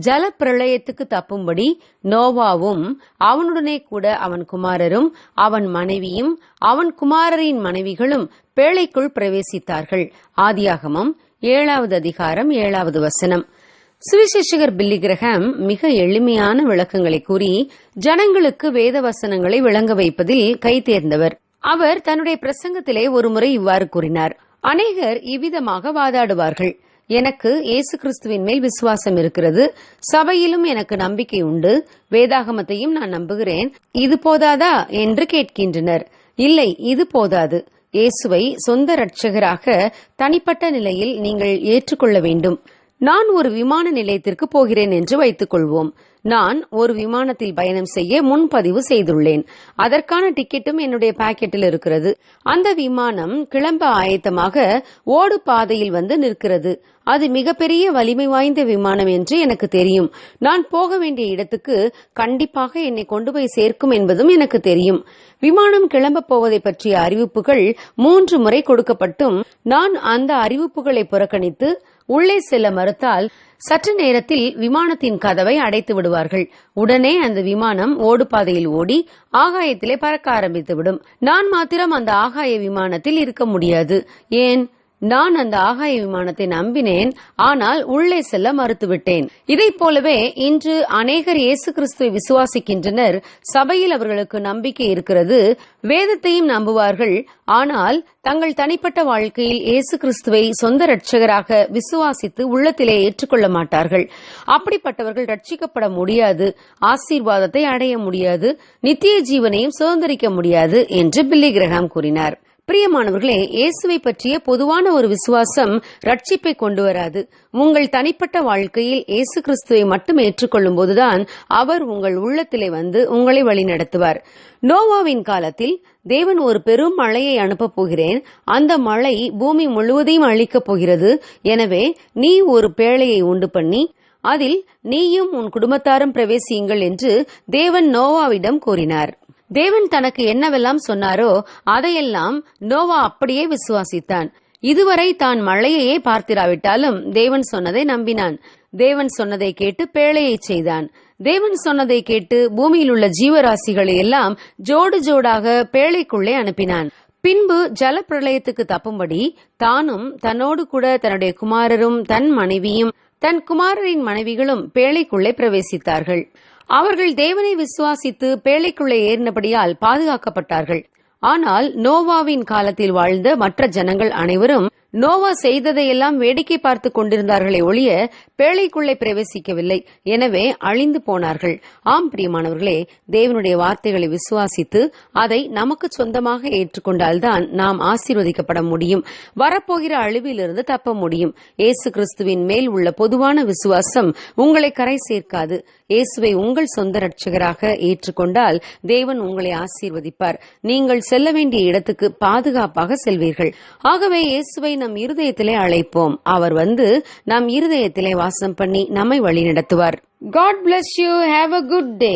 ஜல பிரளயத்துக்கு ஜலப்பிரளயத்துக்கு தப்பும்படி நோவாவும் அவனுடனே கூட அவன் குமாரரும் அவன் மனைவியும் அவன் குமாரரின் மனைவிகளும் பேழைக்குள் பிரவேசித்தார்கள். ஆதியாகமம் ஏழாவது அதிகாரம் ஏழாவது வசனம். சுவிசேஷகர் பில்லி கிரகம் மிக எளிமையான விளக்கங்களை கூறி ஜனங்களுக்கு வேத வசனங்களை விளங்க வைப்பதில் கைதேர்ந்தவர். அவர் தன்னுடைய பிரசங்கத்திலே ஒருமுறை இவ்வாறு கூறினார். அநேகர் இவ்விதமாக வாதாடுவார்கள். எனக்கு இயேசு கிறிஸ்துவின் மேல் விசுவாசம் இருக்கிறது. சபையிலும் எனக்கு நம்பிக்கை உண்டு. வேதாகமத்தையும் நான் நம்புகிறேன். இது போதாதா என்று கேட்கின்றனர். இல்லை இது போதாது. இயேசுவை சொந்த இரட்சகராக தனிப்பட்ட நிலையில் நீங்கள் ஏற்றுக்கொள்ள வேண்டும். நான் ஒரு விமான நிலையத்திற்கு போகிறேன் என்று வைத்துக் கொள்வோம். நான் ஒரு விமானத்தில் பயணம் செய்ய முன்பதிவு செய்துள்ளேன். அதற்கான டிக்கெட்டும் என்னுடைய பாக்கெட்டில் இருக்கிறது. அந்த விமானம் கிளம்ப ஆயத்தமாக ஓடு பாதையில் வந்து நிற்கிறது. அது மிகப்பெரிய வலிமை வாய்ந்த விமானம் என்று எனக்கு தெரியும். நான் போக வேண்டிய இடத்துக்கு கண்டிப்பாக என்னை கொண்டு போய் சேர்க்கும் என்பதும் எனக்கு தெரியும். விமானம் கிளம்ப போவதை பற்றிய அறிவிப்புகள் மூன்று முறை கொடுக்கப்பட்டும் நான் அந்த அறிவிப்புகளை புறக்கணித்து உள்ளே செல்ல மறுத்தால் சற்று நேரத்தில் விமானத்தின் கதவை அடைத்து விடுவார்கள். உடனே அந்த விமானம் ஓடுபாதையில் ஓடி ஆகாயத்திலே பறக்க ஆரம்பித்துவிடும். நான் மாத்திரம் அந்த ஆகாய விமானத்தில் இருக்க முடியாது. ஏன்? நான் அந்த ஆகாய விமானத்தை நம்பினேன் ஆனால் உள்ளே செல்ல மறுத்துவிட்டேன். இதைப் போலவே இன்று அநேகர் இயேசு கிறிஸ்துவை விசுவாசிக்கின்றனர். சபையில் அவர்களுக்கு நம்பிக்கை இருக்கிறது. வேதத்தையும் நம்புவார்கள். ஆனால் தங்கள் தனிப்பட்ட வாழ்க்கையில் இயேசு கிறிஸ்துவை சொந்த ரட்சகராக விசுவாசித்து உள்ளத்திலே ஏற்றுக்கொள்ள மாட்டார்கள். அப்படிப்பட்டவர்கள் ரட்சிக்கப்பட முடியாது. ஆசீர்வாதத்தை அடைய முடியாது. நித்திய ஜீவனையும் சுதந்திரிக்க முடியாது என்று பில்லி கிரகாம் கூறினார். பிரியமானவர்களே இயேசுவை பற்றிய பொதுவான ஒரு விசுவாசம் ரட்சிப்பை கொண்டு வராது. உங்கள் தனிப்பட்ட வாழ்க்கையில் இயேசு கிறிஸ்துவை மட்டும் ஏற்றுக்கொள்ளும் போதுதான் அவர் உங்கள் உள்ளத்திலே வந்து உங்களை வழிநடத்துவார் நோவாவின் காலத்தில் தேவன் ஒரு பெரும் மழையை அனுப்பப் போகிறேன். அந்த மழை பூமி முழுவதையும் அழிக்கப் போகிறது. எனவே நீ ஒரு பேழையை உண்டு பண்ணி அதில் நீயும் உன் குடும்பத்தாரும் பிரவேசியுங்கள் என்று தேவன் நோவாவிடம் கூறினார். தேவன் தனக்கு என்னவெல்லாம் சொன்னாரோ அதையெல்லாம் நோவா அப்படியே விசுவாசித்தான். இதுவரை தான் மழையையே பார்த்திராவிட்டாலும் தேவன் சொன்னதை நம்பினான். தேவன் சொன்னதை கேட்டு பேழையை செய்தான். தேவன் சொன்னதை கேட்டு பூமியில் உள்ள ஜீவராசிகளை எல்லாம் ஜோடு ஜோடாக பேழைக்குள்ளே அனுப்பினான். பின்பு ஜலப்பிரளயத்துக்கு தப்பும்படி தானும் தன்னோடு கூட தன்னுடைய குமாரரும் தன் மனைவியும் தன் குமாரரின் மனைவிகளும் பேழைக்குள்ளே பிரவேசித்தார்கள். அவர்கள் தேவனை விசுவாசித்து பேழைக்குள்ளே ஏறினபடியால் பாதுகாக்கப்பட்டார்கள். ஆனால் நோவாவின் காலத்தில் வாழ்ந்த மற்ற ஜனங்கள் அனைவரும் நோவா செய்ததையெல்லாம் வேடிக்கை பார்த்து கொண்டிருந்தார்களே ஒழிய பேழைக்குள்ளே பிரவேசிக்கவில்லை. எனவே அழிந்து போனார்கள். ஆம் பிரியமானவர்களே தேவனுடைய வார்த்தைகளை விசுவாசித்து அதை நமக்கு சொந்தமாக ஏற்றுக்கொண்டால்தான் நாம் ஆசீர்வதிக்கப்பட முடியும். வரப்போகிற அழிவிலிருந்து தப்ப முடியும். இயேசு கிறிஸ்துவின் மேல் உள்ள பொதுவான விசுவாசம் உங்களை கரை சேர்க்காது. இயேசுவை உங்கள் சொந்த ரட்சகராக ஏற்றுக்கொண்டால் தேவன் உங்களை ஆசீர்வதிப்பார். நீங்கள் செல்ல வேண்டிய இடத்துக்கு பாதுகாப்பாக செல்வீர்கள். ஆகவே இயேசுவை நம் இருதயத்திலே அழைப்போம். அவர் வந்து நம் இருதயத்திலே வாசம் பண்ணி நம்மை வழி நடத்துவார் God bless you have a good day